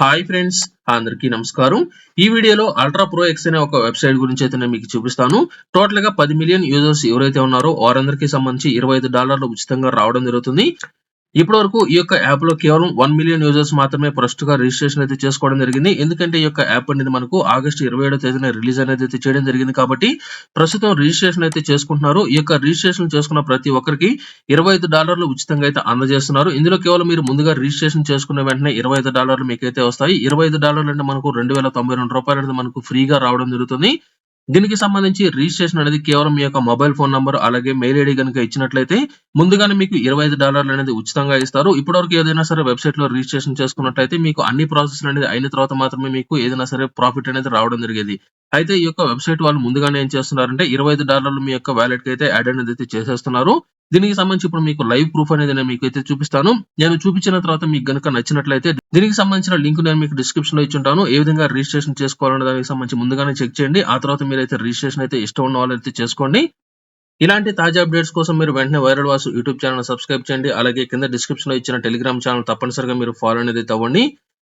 Hi friends అందరికీ నమస్కారం. ఈ వీడియోలో అల్ట్రా ప్రో ఎక్స్ అనే ఒక వెబ్సైట్ గురించి అయితే నేను మీకు చూపిస్తాను. టోటల్గా పది మిలియన్ యూజర్స్ ఎవరైతే ఉన్నారో వారందరికీ సంబంధించి ఇరవై ఐదు డాలర్లు ఉచితంగా రావడం జరుగుతుంది. ఇప్పటి వరకు ఈ యొక్క యాప్లో కేవలం వన్ మిలియన్ యూజర్స్ మాత్రమే ఫస్ట్గా రిజిస్ట్రేషన్ అయితే చేసుకోవడం జరిగింది. ఎందుకంటే ఈ యొక్క యాప్ అనేది మనకు ఆగస్టు ఇరవై ఏడో తేదీన రిలీజ్ అనేది అయితే చేయడం జరిగింది కాబట్టి ప్రస్తుతం రిజిస్ట్రేషన్ అయితే చేసుకుంటున్నారు. ఈ యొక్క రిజిస్ట్రేషన్ చేసుకున్న ప్రతి ఒక్కరికి ఇరవై ఐదు డాలర్లు ఉచితంగా అయితే అందజేస్తున్నారు. ఇందులో కేవలం మీరు ముందుగా రిజిస్ట్రేషన్ చేసుకున్న వెంటనే ఇరవై ఐదు డాలర్లు మీకు అయితే వస్తాయి. ఇరవై ఐదు డాలర్లు అంటే మనకు రెండు వేల తొంభై రెండు రూపాయలు అనేది మనకు ఫ్రీగా రావడం జరుగుతుంది. దీనికి సంబంధించి రిజిస్ట్రేషన్ అనేది కేవలం మీ యొక్క మొబైల్ ఫోన్ నంబర్ అలాగే మెయిల్ ఐడి కనుక ఇచ్చినట్లయితే ముందుగానే మీకు ఇరవై ఐదు డాలర్లు అనేది ఉచితంగా ఇస్తారు. ఇప్పటివరకు ఏదైనా సరే వెబ్సైట్లో రిజిస్ట్రేషన్ చేసుకున్నట్లయితే మీకు అన్ని ప్రాసెస్ అనేది అయిన తర్వాత మాత్రమే మీకు ఏదైనా సరే ప్రాఫిట్ అనేది రావడం జరిగేది. అయితే ఈ యొక్క వెబ్సైట్ వాళ్ళు ముందుగానే ఏం చేస్తున్నారంటే ఇరవై ఐదు డాలర్లు మీ యొక్క వ్యాలెట్కి అయితే యాడ్ అనేది చేసేస్తున్నారు. దీనికి సంబంధించి ఇప్పుడు మీకు లైవ్ ప్రూఫ్ అనేది నేను మీకు అయితే చూపిస్తాను. నేను చూపించిన తర్వాత మీకు గనుక నచ్చినట్లయితే దీనికి సంబంధించిన లింక్ నేను మీకు డిస్క్రిప్షన్లో ఇచ్చుంటాను. ఏ విధంగా రిజిస్ట్రేషన్ చేసుకోవాలనే దానికి సంబంధించి ముందుగానే చెక్ చేయండి. ఆ తర్వాత మీరైతే రిజిస్ట్రేషన్ అయితే ఇష్టం ఉన్న వాళ్ళైతే చేసుకోండి. ఇలాంటి తాజా అప్డేట్స్ కోసం మీరు వెంటనే viral Vasu YouTube channel subscribe చేయండి. అలాగే కింద డిస్క్రిప్షన్లో ఇచ్చిన టెలిగ్రామ్ ఛానల్ తప్పనిసరిగా మీరు ఫాలో అనేది అవ్వండి.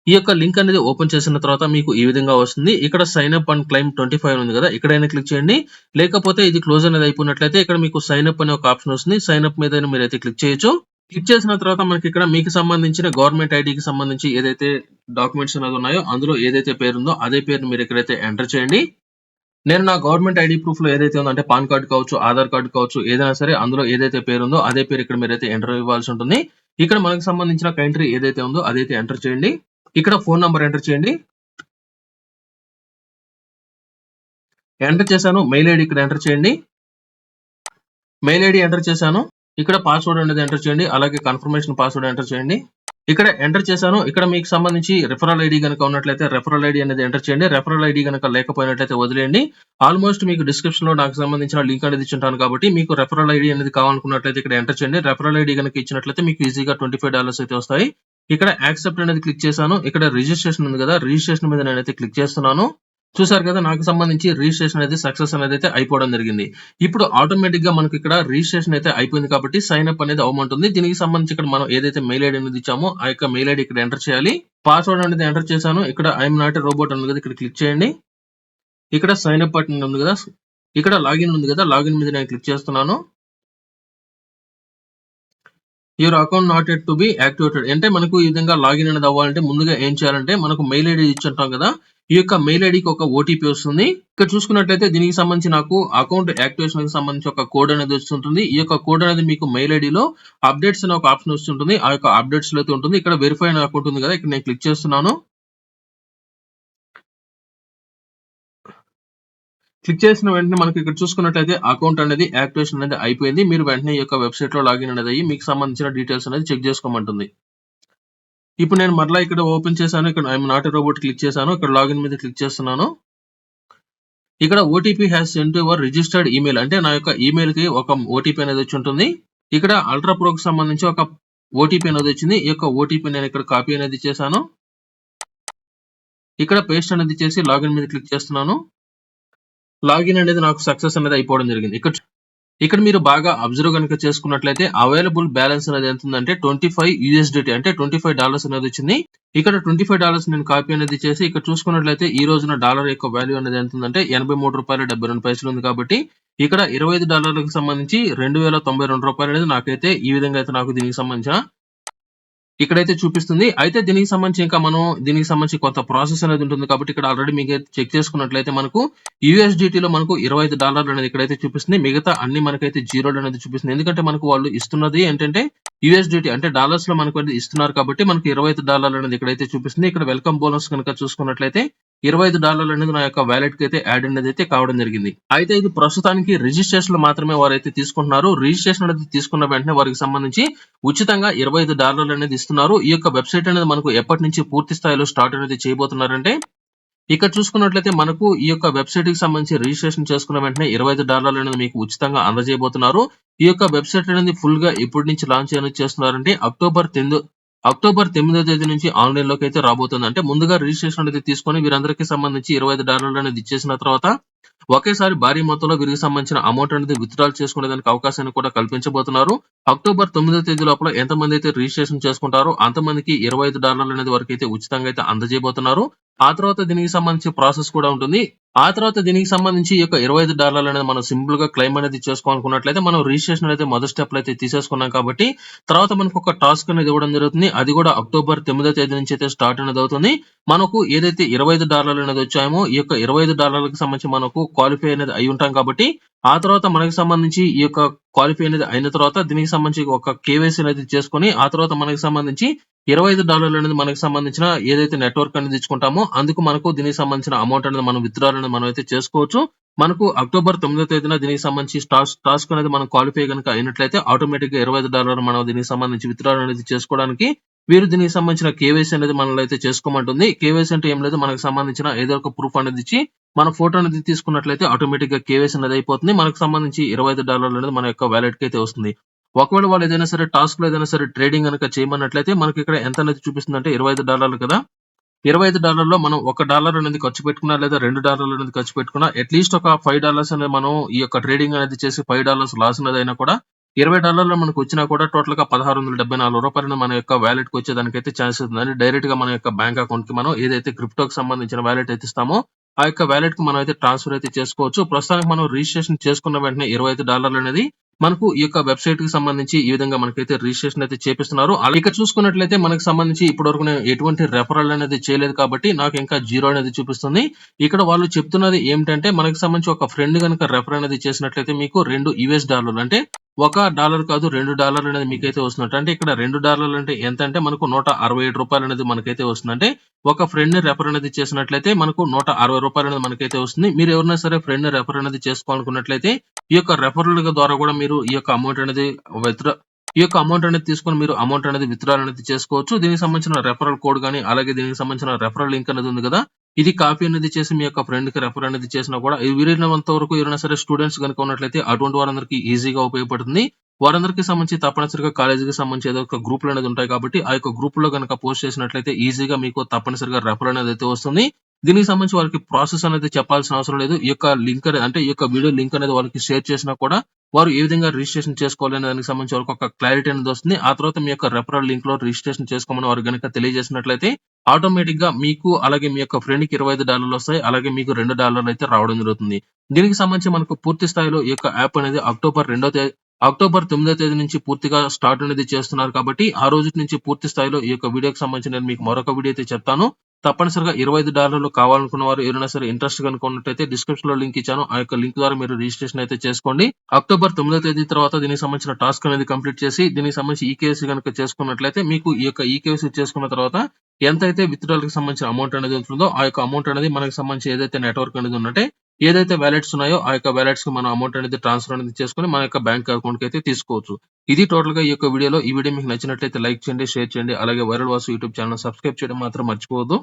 ఈ యొక్క లింక్ అనేది ఓపెన్ చేసిన తర్వాత మీకు ఈ విధంగా వస్తుంది. ఇక్కడ sign up and claim twenty five ఉంది కదా. ఇక్కడైనా క్లిక్ చేయండి. లేకపోతే ఇది క్లోజ్ అనేది అయిపోయినట్లయితే ఇక్కడ మీకు సైన్ అప్ అనే ఒక ఆప్షన్ వస్తుంది. సైన్ అప్ మీద మీరు అయితే క్లిక్ చేయొచ్చు. క్లిక్ చేసిన తర్వాత మనకి ఇక్కడ మీకు సంబంధించిన గవర్నమెంట్ ఐడికి సంబంధించి ఏదైతే డాక్యుమెంట్స్ అనేది ఉన్నాయో అందులో ఏదైతే పేరు ఉందో అదే పేరు మీరు ఇక్కడైతే ఎంటర్ చేయండి. నేను నా గవర్నమెంట్ ఐడి ప్రూఫ్లో ఏదైతే ఉందో అంటే పాన్ కార్డు కావచ్చు ఆధార్ కార్డు కావచ్చు ఏదైనా సరే అందులో ఏదైతే పేరు ఉందో అదే పేరు ఇక్కడ మీరైతే ఎంటర్ ఇవ్వాల్సి ఉంటుంది. ఇక్కడ మనకు సంబంధించిన కంట్రీ ఏదైతే ఉందో అదైతే ఎంటర్ చేయండి. ఇక్కడ ఫోన్ నంబర్ ఎంటర్ చేయండి. ఎంటర్ చేశాను మెయిల్ ఐడి ఇక్కడ ఎంటర్ చేయండి. మెయిల్ ఐడి ఎంటర్ చేశాను ఇక్కడ పాస్వర్డ్ అనేది ఎంటర్ చేయండి అలాగే కన్ఫర్మేషన్ పాస్వర్డ్ ఎంటర్ చేయండి. ఇక్కడ ఎంటర్ చేశాను ఇక్కడ మీకు సంబంధించి రెఫరల్ ఐడి కనుక ఉన్నట్లయితే రెఫరల్ ఐడి అనేది ఎంటర్ చేయండి రెఫరల్ ఐడి కనుక లేకపోయినట్లయితే వదిలేయండి. ఆల్మోస్ట్ మీకు డిస్క్రిప్షన్లో నాకు సంబంధించిన లింక్ అనేది ఇచ్చింటాను కాబట్టి మీకు రెఫరల్ ఐడి అనేది కావాలనుకున్నట్లయితే ఇక్కడ ఎంటర్ చేయండి. రెఫరల్ ఐడి కనుక ఇచ్చినట్లయితే మీకు ఈజీగా ట్వంటీ ఫైవ్ డాలర్స్ అయితే వస్తాయి. ఇక్కడ యాక్సెప్ట్ అనేది క్లిక్ చేశాను. ఇక్కడ రిజిస్ట్రేషన్ ఉంది కదా రిజిస్ట్రేషన్ మీద నేనైతే క్లిక్ చేస్తున్నాను. చూసారు కదా నాకు సంబంధించి రిజిస్ట్రేషన్ అనేది సక్సెస్ అనేది అయితే అయిపోవడం జరిగింది. ఇప్పుడు ఆటోమేటిక్గా మనకి ఇక్కడ రిజిస్ట్రేషన్ అయితే అయిపోయింది కాబట్టి సైన్ అప్ అనేది అవ్వమంటుంది. దీనికి సంబంధించి ఇక్కడ మనం ఏదైతే మెయిల్ ఐడి అనేది ఇచ్చామో ఆ యొక్క మెయిల్ ఐడి ఇక్కడ ఎంటర్ చేయాలి. పాస్వర్డ్ అనేది ఎంటర్ చేశాను. ఇక్కడ ఐఎమ్ నాట్ రోబోట్ ఉంది కదా ఇక్కడ క్లిక్ చేయండి. ఇక్కడ సైన్ అప్ బటన్ ఉంది కదా ఇక్కడ లాగిన్ ఉంది కదా లాగిన్ మీద నేను క్లిక్ చేస్తున్నాను. Your account not at to be activated అంటే మనకు ఈ విధంగా లాగిన్ అనేది అవ్వాలంటే ముందుగా ఏం చేయాలంటే మనకు మెయిల్ ఐడి ఇచ్చుంటాం కదా ఈ యొక్క మెయిల్ ఐడికి ఒక ఓటీపీ వస్తుంది. ఇక్కడ చూసుకున్నట్లయితే దీనికి సంబంధించి నాకు అకౌంట్ యాక్టివేషన్కి సంబంధించి ఒక కోడ్ అనేది వస్తుంటుంది. ఈ యొక్క కోడ్ అనేది మీకు మెయిల్ ఐడిలో అప్డేట్స్ అనే ఒక ఆప్షన్ వస్తుంటుంది. ఆ యొక్క అప్డేట్స్లో అయితే ఉంటుంది. ఇక్కడ వెరిఫై అనే అకౌంట్ ఉంది కదా ఇక్కడ నేను క్లిక్ చేస్తున్నాను. క్లిక్ చేసిన వెంటనే మనకి ఇక్కడ చూసుకున్నట్లయితే అకౌంట్ అనేది యాక్టివేషన్ అనేది అయిపోయింది. మీరు వెంటనే ఈ యొక్క వెబ్సైట్లో లాగిన్ అనేది అయ్యి మీకు సంబంధించిన డీటెయిల్స్ అనేది చెక్ చేసుకోమంటుంది. ఇప్పుడు నేను మరలా ఇక్కడ ఓపెన్ చేశాను. ఇక్కడ ఐఎమ్ నాట్ రోబోట్ క్లిక్ చేశాను. ఇక్కడ లాగిన్ మీద క్లిక్ చేస్తున్నాను. ఇక్కడ OTP has sent your registered email అంటే నా యొక్క ఈమెయిల్కి ఒక ఓటీపీ అనేది వచ్చి ఉంటుంది. ఇక్కడ అల్ట్రా ప్రోకి సంబంధించి ఒక ఓటీపీ అనేది వచ్చింది. ఈ యొక్క ఓటీపీ నేను ఇక్కడ కాపీ అనేది చేశాను. ఇక్కడ పేస్ట్ అనేది చేసి లాగిన్ మీద క్లిక్ చేస్తున్నాను. లాగిన్ అనేది నాకు సక్సెస్ అనేది అయిపోవడం జరిగింది. ఇక్కడ ఇక్కడ మీరు బాగా అబ్జర్వ్ కనుక చేసుకున్నట్లయితే అవైలబుల్ బ్యాలెన్స్ అనేది ఎంత ఉందంటే ట్వంటీ ఫైవ్ యూఎస్డిటీ అంటే ట్వంటీ ఫైవ్ డాలర్స్ అనేది వచ్చింది. ఇక్కడ ట్వంటీ ఫైవ్ డాలర్స్ నేను కాపీ అనేది చేసి ఇక్కడ చూసుకున్నట్లయితే ఈ రోజున డాలర్ యొక్క వాల్యూ అనేది ఎంత ఉందంటే ఎనభై మూడు రూపాయలు డెబ్బై రెండు పైసలు ఉంది కాబట్టి ఇక్కడ ఇరవై ఐదు డాలర్లకు సంబంధించి రెండు వేల తొంభై రెండు రూపాయలు అనేది నాకైతే ఈ విధంగా అయితే నాకు దీనికి సంబంధించిన ఇక్కడైతే చూపిస్తుంది. అయితే దీనికి సంబంధించి ఇంకా మనం దీనికి సంబంధించి కొంత ప్రాసెస్ అనేది ఉంటుంది కాబట్టి ఇక్కడ ఆల్రెడీ మీకు చెక్ చేసుకున్నట్లయితే మనకు యూఎస్డిటీ లో మనకు ఇరవై ఐదు డాలర్లు అనేది ఇక్కడైతే చూపిస్తుంది. మిగతా అన్ని మనకైతే జీరో అనేది చూపిస్తుంది. ఎందుకంటే మనకు వాళ్ళు ఇస్తున్నది ఏంటంటే యూఎస్డిటీ అంటే డాలర్స్లో మనకు ఇస్తున్నారు కాబట్టి మనకు ఇరవై ఐదు డాలర్లు అనేది ఇక్కడైతే చూపిస్తుంది. ఇక్కడ వెల్కమ్ బోనస్ కనుక చూసుకున్నట్లయితే ఇరవై ఐదు డాలర్లు అనేది నా యొక్క వ్యాలెట్కి అయితే యాడ్ అనేది అయితే కావడం జరిగింది. అయితే ఇది ప్రస్తుతానికి రిజిస్ట్రేషన్ మాత్రమే వారు అయితే తీసుకుంటున్నారు. రిజిస్ట్రేషన్ అనేది తీసుకున్న వెంటనే వారికి సంబంధించి ఉచితంగా ఇరవై ఐదు డాలర్లు అనేది ఇస్తున్నారు. ఈ యొక్క వెబ్సైట్ అనేది మనకు ఎప్పటి నుంచి పూర్తి స్థాయిలో స్టార్ట్ అనేది చేయబోతున్నారంటే ఇక్కడ చూసుకున్నట్లయితే మనకు ఈ యొక్క వెబ్సైట్కి సంబంధించి రిజిస్ట్రేషన్ చేసుకున్న వెంటనే ఇరవై ఐదు డాలర్లు అనేది మీకు ఉచితంగా అందజేయబోతున్నారు. ఈ యొక్క వెబ్సైట్ అనేది ఫుల్గా ఎప్పటి నుంచి లాంచ్ అనేది చేస్తున్నారంటే అక్టోబర్ టెన్ అక్టోబర్ తొమ్మిదో తేదీ నుంచి ఆన్లైన్లోకి అయితే రాబోతుంది. అంటే ముందుగా రిజిస్ట్రేషన్ అనేది తీసుకొని వీరందరికీ సంబంధించి ఇరవై ఐదు డాలర్లు అనేది ఇచ్చేసిన తర్వాత ఒకేసారి భారీ మొత్తంలో వీరికి సంబంధించిన అమౌంట్ అనేది విత్డ్రాల్ చేసుకునే దానికి అవకాశాన్ని కూడా కల్పించబోతున్నారు. అక్టోబర్ తొమ్మిదో తేదీ లోపల ఎంతమంది అయితే రిజిస్ట్రేషన్ చేసుకుంటారో అంతమందికి ఇరవై ఐదు డాలర్లు అనేది వరకు అయితే ఉచితంగా అయితే అందజేయబోతున్నారు. ఆ తర్వాత దీనికి సంబంధించి ప్రాసెస్ కూడా ఉంటుంది. ఆ తర్వాత దీనికి సంబంధించి ఈ యొక్క ఇరవై ఐదు డాలర్లు అనేది మనం సింపుల్గా క్లెయిమ్ అనేది చేసుకోవాలనుకున్నట్లయితే మనం రిజిస్ట్రేషన్ అయితే మొదటి స్టెప్ అయితే తీసేసుకున్నాం కాబట్టి తర్వాత మనకు ఒక టాస్క్ అనేది ఇవ్వడం జరుగుతుంది. అది కూడా అక్టోబర్ తొమ్మిదో తేదీ నుంచి అయితే స్టార్ట్ అనేది అవుతుంది. మనకు ఏదైతే ఇరవై ఐదు డాలర్లు అనేది వచ్చామో ఈ యొక్క ఇరవై ఐదు డాలర్లకు సంబంధించి మనకు క్వాలిఫై అనేది అయి ఉంటాం కాబట్టి ఆ తర్వాత మనకి సంబంధించి ఈ యొక్క క్వాలిఫై అనేది అయిన తర్వాత దీనికి సంబంధించి ఒక కేవైసీ అనేది చేసుకొని ఆ తర్వాత మనకి సంబంధించి ఇరవై ఐదు డాలర్లు అనేది మనకి సంబంధించిన ఏదైతే నెట్వర్క్ అనేది ఇచ్చుకుంటామో అందుకు మనకు దీనికి సంబంధించిన అమౌంట్ అనేది మనం విత్డ్రాల్ అనేది మనం అయితే చేసుకోవచ్చు. మనకు అక్టోబర్ తొమ్మిదో తేదీన దీనికి సంబంధించి టాస్క్ టాస్క్ అనేది మనం క్వాలిఫై కనుక అయినట్లయితే ఆటోమేటిక్గా ఇరవై ఐదు డాలర్ మనం దీనికి సంబంధించి విత్డ్రాల్ అనేది చేసుకోవడానికి వీరు దీనికి సంబంధించిన కేవైసీ అనేది మనల్ని అయితే చేసుకోమంటుంది. కేవైసీ అంటే ఏం లేదు మనకు సంబంధించిన ఏదో ఒక ప్రూఫ్ అనేది ఇచ్చి మన ఫోటో అనేది తీసుకున్నట్లయితే ఆటోమేటిక్గా కేవైసీ అనేది అయిపోతుంది. మనకు సంబంధించి ఇరవై ఐదు డాలర్లు అనేది మన యొక్క వ్యాలెట్కి అయితే వస్తుంది. ఒకవేళ వాళ్ళు ఏదైనా సరే టాస్క్లో ఏదైనా సరే ట్రేడింగ్ కనుక చేయమన్నట్లయితే మనకి ఇక్కడ ఎంత అనేది చూపిస్తుంది అంటే ఇరవై ఐదు డాలర్లు కదా. ఇరవై ఐదు డాలర్లో మనం ఒక డాలర్ అనేది ఖర్చు పెట్టుకున్నా లేదా రెండు డాలర్లు అనేది ఖర్చు పెట్టుకున్నా అట్లీస్ట్ ఒక ఫైవ్ డాలర్స్ అనేది మనం ఈ యొక్క ట్రేడింగ్ అనేది చేసి ఫైవ్ డాలర్స్ లాస్ అనేది అయినా కూడా ఇరవై డాలర్లు మనకు వచ్చినా కూడా టోటల్గా పదహారు వందల డెబ్బై నాలుగు రూపాయలు మన యొక్క వ్యాలెట్కి వచ్చేదానికైతే ఛాన్స్ ఉంది డైరెక్ట్గా మన యొక్క బ్యాంక్ అకౌంట్కి మనం ఏదైతే క్రిప్టోకి సంబంధించిన వ్యాలెట్ అయితే ఇస్తామో ఆ యొక్క వ్యాలెట్కి మనం అయితే ట్రాన్స్ఫర్ అయితే చేసుకోవచ్చు. ప్రస్తుతానికి మనం రిజిస్ట్రేషన్ చేసుకున్న వెంటనే ఇరవై ఐదు డాలర్లు అనేది మనకు ఈ యొక్క వెబ్సైట్కి సంబంధించి ఈ విధంగా మనకైతే రిజిస్ట్రేషన్ అయితే చేపిస్తున్నారు. అలా ఇక్కడ చూసుకున్నట్లయితే మనకు సంబంధించి ఇప్పటి వరకు నేను ఎటువంటి రెఫరల్ అనేది చేయలేదు కాబట్టి నాకు ఇంకా జీరో అనేది చూపిస్తుంది. ఇక్కడ వాళ్ళు చెప్తున్నది ఏమిటంటే మనకి సంబంధించి ఒక ఫ్రెండ్ కనుక రెఫర్ అనేది చేసినట్లయితే మీకు రెండు యుఎస్ డాలర్లు అంటే ఒక డాలర్ కాదు రెండు డాలర్లు అనేది మీకైతే వస్తున్నట్టు. అంటే ఇక్కడ రెండు డాలర్లు అంటే ఎంత అంటే మనకు నూట అరవై ఏడు రూపాయలు అనేది మనకైతే వస్తుంది అంటే ఒక ఫ్రెండ్ రెఫర్ అనేది చేసినట్లయితే మనకు నూట అరవై రూపాయలు అనేది మనకైతే వస్తుంది. మీరు ఎవరైనా సరే ఫ్రెండ్ రెఫర్ అనేది చేసుకోవాలనుకున్నట్లయితే ఈ యొక్క రెఫరల్ ద్వారా కూడా మీరు ఈ యొక్క అమౌంట్ అనేది విత్డ్రా ఈ యొక్క అమౌంట్ అనేది తీసుకొని మీరు అమౌంట్ అనేది విత్డ్రాల్ అనేది చేసుకోవచ్చు. దీనికి సంబంధించిన రెఫరల్ కోడ్ కానీ అలాగే దీనికి సంబంధించిన రెఫరల్ లింక్ అనేది ఉంది కదా ఇది కాపీ అనేది చేసి మీ యొక్క ఫ్రెండ్కి రెఫర్ అనేది చేసినా కూడా వీరినంత వరకు ఎవరైనా సరే స్టూడెంట్స్ కనుక ఉన్నట్లయితే అటువంటి వారందరికీ ఈజీగా ఉపయోగపడుతుంది. వారందరికీ సంబంధించి తప్పనిసరిగా కాలేజీకి సంబంధించి ఏదో ఒక గ్రూపులు అనేది ఉంటాయి కాబట్టి ఆ యొక్క గ్రూప్లో కనుక పోస్ట్ చేసినట్లయితే ఈజీగా మీకు తప్పనిసరిగా రెఫర్ అనేది అయితే వస్తుంది. దీనికి సంబంధించి వారికి ప్రాసెస్ అనేది చెప్పాల్సిన అవసరం లేదు. ఈ యొక్క లింక్ అంటే ఈ యొక్క వీడియో లింక్ అనేది వాళ్ళకి షేర్ చేసినా కూడా వారు ఏ విధంగా రిజిస్ట్రేషన్ చేసుకోవాలి దానికి సంబంధించి వరకు ఒక క్లారిటీ అనేది వస్తుంది. ఆ తర్వాత మీ యొక్క రెఫరల్ లింక్లో రిజిస్ట్రేషన్ చేసుకోమని వారు కనుక తెలియజేసినట్లయితే ఆటోమేటిక్గా మీకు అలాగే మీ యొక్క ఫ్రెండ్కి ఇరవై ఐదు డాలర్లు వస్తాయి. అలాగే మీకు రెండు డాలర్లు అయితే రావడం జరుగుతుంది. దీనికి సంబంధించి మనకు పూర్తి స్థాయిలో ఈ యొక్క యాప్ అనేది అక్టోబర్ రెండో అక్టోబర్ తొమ్మిదో తేదీ నుంచి పూర్తిగా స్టార్ట్ అనేది చేస్తున్నారు కాబట్టి ఆ రోజు నుంచి పూర్తి స్థాయిలో ఈ యొక్క వీడియోకి సంబంధించి నేను మీకు మరొక వీడియో అయితే చెప్తాను. తప్పనిసరిగా ఇరవై ఐదు డాలర్లు కావాలనుకున్న వారు ఎవరైనా సరే ఇంట్రెస్ట్ కనుక ఉన్నట్టయితే డిస్క్రిప్షన్లో లింక్ ఇచ్చాను. ఆ యొక్క లింక్ ద్వారా మీరు రిజిస్ట్రేషన్ అయితే చేసుకోండి. అక్టోబర్ తొమ్మిదో తేదీ తర్వాత దీనికి సంబంధించిన టాస్క్ అనేది కంప్లీట్ చేసి దీనికి సంబంధించి ఈకేఎస్సీ కనుక చేసుకున్నట్లయితే మీకు ఈ యొక్క ఈకేఎస్సీ చేసుకున్న తర్వాత ఎంత అయితే విత్డ్రాల్కి సంబంధించిన అమౌంట్ అనేది ఉంటుందో ఆ యొక్క అమౌంట్ అనేది మనకి సంబంధించి ఏదైతే నెట్వర్క్ అనేది ఉన్నట్టే ఏదైతే వ్యాలెట్స్ ఉన్నాయో ఆ యొక్క వ్యాలెట్స్కి మనం అమౌంట్ అనేది ట్రాన్స్ఫర్ అనేది చేసుకుని మన యొక్క బ్యాంక్ అకౌంట్కి అయితే తీసుకోవచ్చు. ఇది టోటల్గా ఈ యొక్క వీడియోలో ఈ వీడియో మీకు నచ్చినట్లయితే లైక్ చేయండి షేర్ చేయండి అలాగే viral Vasu YouTube channel subscribe చేయడం మాత్రం మర్చిపోవద్దు.